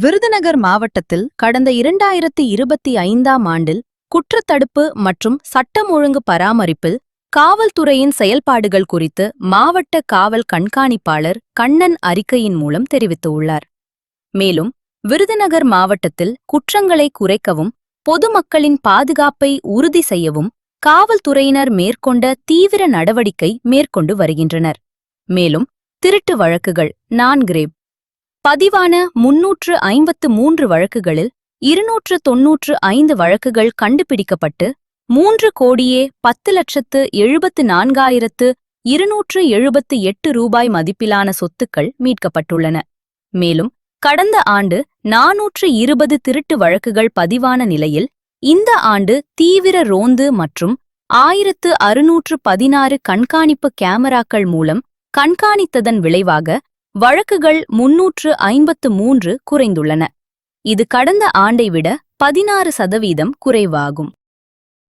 விருதுநகர் மாவட்டத்தில் கடந்த இரண்டாயிரத்தி இருபத்தி ஐந்தாம் ஆண்டில் குற்றத்தடுப்பு மற்றும் சட்டம் ஒழுங்கு பராமரிப்பில் காவல்துறையின் செயல்பாடுகள் குறித்து மாவட்ட காவல் கண்காணிப்பாளர் கண்ணன் அறிக்கையின் மூலம் தெரிவித்துள்ளார். மேலும் விருதுநகர் மாவட்டத்தில் குற்றங்களை குறைக்கவும் பொதுமக்களின் பாதுகாப்பை உறுதி செய்யவும் காவல்துறையினர் மேற்கொண்ட தீவிர நடவடிக்கை மேற்கொண்டு வருகின்றனர். மேலும் திருட்டு வழக்குகள் நான்கிரேப் பதிவான முன்னூற்று ஐம்பத்து மூன்று வழக்குகளில் இருநூற்று தொன்னூற்று ஐந்து வழக்குகள் கண்டுபிடிக்கப்பட்டு மூன்று கோடியே பத்து லட்சத்து எழுபத்து நான்காயிரத்து இருநூற்று எழுபத்து எட்டு ரூபாய் மதிப்பிலான சொத்துக்கள் மீட்கப்பட்டுள்ளன. மேலும் கடந்த ஆண்டு நாநூற்று இருபது திருட்டு வழக்குகள் பதிவான நிலையில் இந்த ஆண்டு தீவிர ரோந்து மற்றும் ஆயிரத்து அறுநூற்று பதினாறு கண்காணிப்பு கேமராக்கள் மூலம் கண்காணித்ததன் விளைவாக வழக்குகள் முன்னூற்று ஐம்பத்து மூன்று குறைந்துள்ளன. இது கடந்த ஆண்டை விட பதினாறு சதவீதம் குறைவாகும்.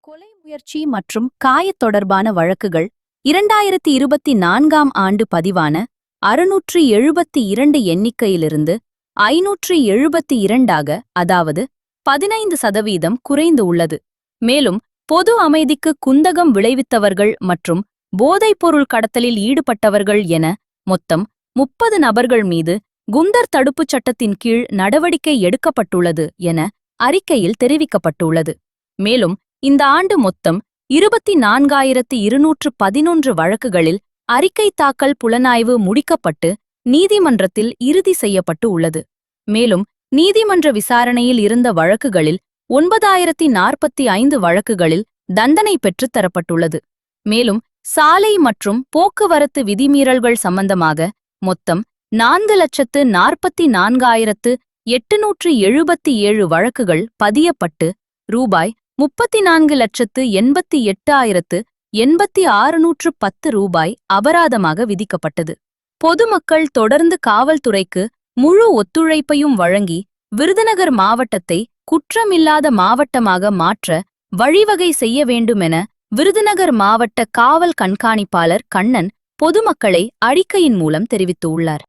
கொலை முயற்சி மற்றும் காயத் தொடர்பான வழக்குகள் இரண்டாயிரத்தி இருபத்தி நான்காம் ஆண்டு பதிவான அறுநூற்று எழுபத்தி இரண்டு எண்ணிக்கையிலிருந்து ஐநூற்று எழுபத்தி இரண்டாக அதாவது பதினைந்து சதவீதம் குறைந்து உள்ளது. மேலும் பொது அமைதிக்கு குந்தகம் விளைவித்தவர்கள் மற்றும் போதைப்பொருள் கடத்தலில் ஈடுபட்டவர்கள் என மொத்தம் முப்பது நபர்கள் மீது குந்தர் தடுப்புச் சட்டத்தின் கீழ் நடவடிக்கை எடுக்கப்பட்டுள்ளது என அறிக்கையில் தெரிவிக்கப்பட்டுள்ளது. மேலும் இந்த ஆண்டு மொத்தம் இருபத்தி நான்காயிரத்து இருநூற்று பதினொன்று வழக்குகளில் அறிக்கை தாக்கல் புலனாய்வு முடிக்கப்பட்டு நீதிமன்றத்தில் இறுதி செய்யப்பட்டு உள்ளது. மேலும் நீதிமன்ற விசாரணையில் இருந்த வழக்குகளில் ஒன்பதாயிரத்தி நாற்பத்தி ஐந்து வழக்குகளில் தண்டனை பெற்றுத் தரப்பட்டுள்ளது. மேலும் சாலை மற்றும் போக்குவரத்து விதிமீறல்கள் சம்பந்தமாக மொத்தம் நான்கு லட்சத்து நாற்பத்தி நான்காயிரத்து எட்டுநூற்று எழுபத்தி ஏழு வழக்குகள் பதியப்பட்டு ரூபாய் முப்பத்தி நான்கு லட்சத்து எண்பத்தி எட்டாயிரத்து எண்பத்தி ஆறுநூற்று பத்து ரூபாய் அபராதமாக விதிக்கப்பட்டது. பொதுமக்கள் தொடர்ந்து காவல்துறைக்கு முழு ஒத்துழைப்பையும் வழங்கி விருதுநகர் மாவட்டத்தை குற்றமில்லாத மாவட்டமாக மாற்ற வழிவகை செய்ய வேண்டுமென விருதுநகர் மாவட்ட காவல் கண்காணிப்பாளர் கண்ணன் பொதுமக்களை அறிக்கையின் மூலம் தெரிவித்துள்ளார்